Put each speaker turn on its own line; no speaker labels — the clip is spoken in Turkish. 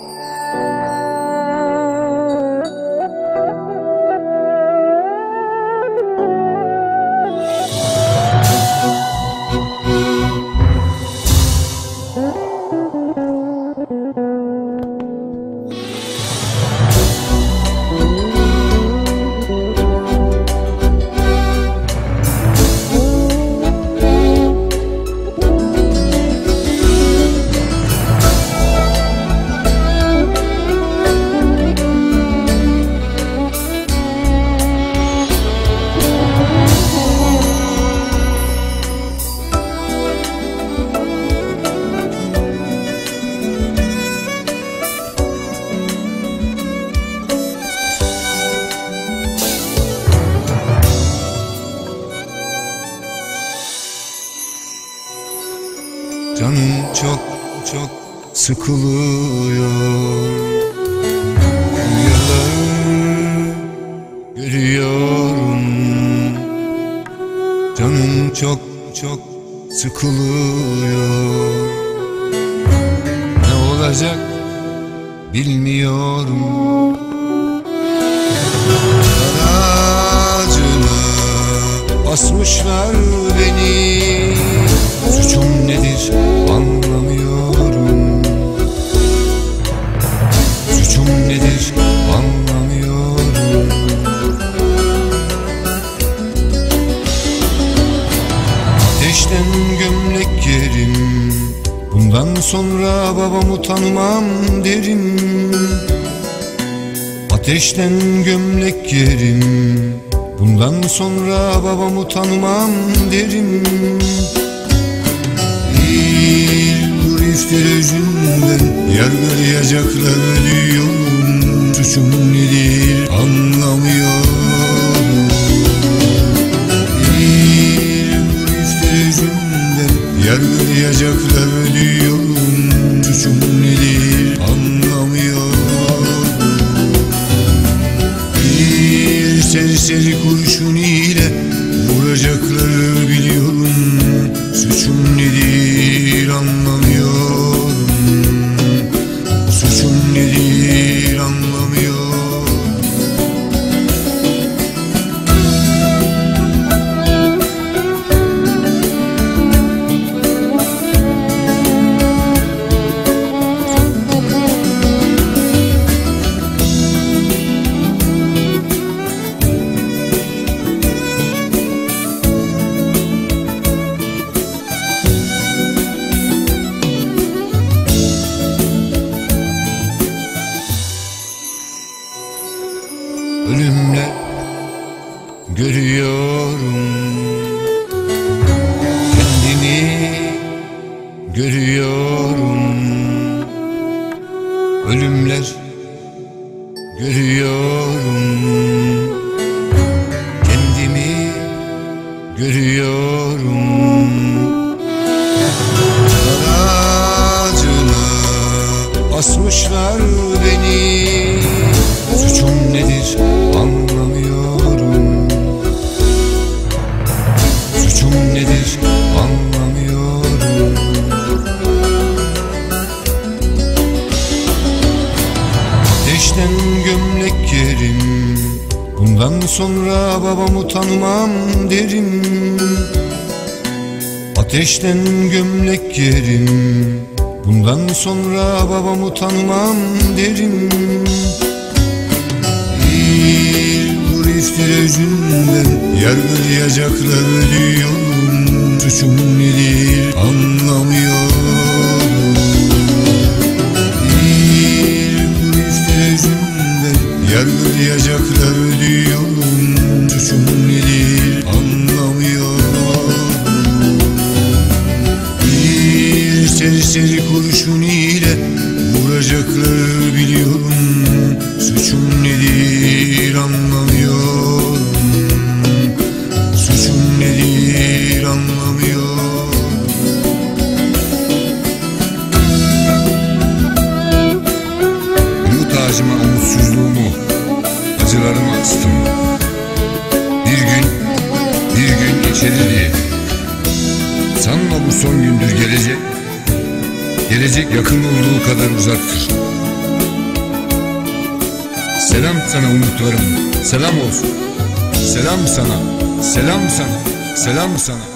Música Canım çok çok sıkılıyor. Rüyalar görüyorum. Canım çok çok sıkılıyor. Ne olacak bilmiyorum. Aracını asmışlar beni Ateşten gömlek giyerim Bundan sonra babamı tanımam derim. Ateşten gömlek giyerim Bundan sonra babamı tanımam derim. Bir bu iftira yüzünden Yargılayacaklar diyorum Yargılayacaklar diyorum Suçum nedir anlamıyorum. Bir serseri kurşun Ölümle görüyorum. Kendimi görüyorum. Ölümler görüyorum. Kendimi görüyorum. Aracını asmışlar beni Suçum nedir anlamıyorum. Suçum nedir anlamıyorum. Ateşten gömlek giyerim Bundan sonra babamı tanımam derim. Ateşten gömlek giyerim Bundan sonra babamı tanımam derim iftira yüzünden Yargılayacaklar diyorum. Suçum nedir anlamıyorum. Bir bu iftira yüzünden Yargılayacaklar diyorum. Suçum nedir anlamıyorum. Bir serseri kurşun ile vuracaklar biliyorum. Suçum nedir
senin diye. Sanma bu son gündür gelecek. Gelecek yakın olduğu kadar uzaktır. Selam sana umutlarım. Selam olsun. Selam sana. Selam sana. Selam sana.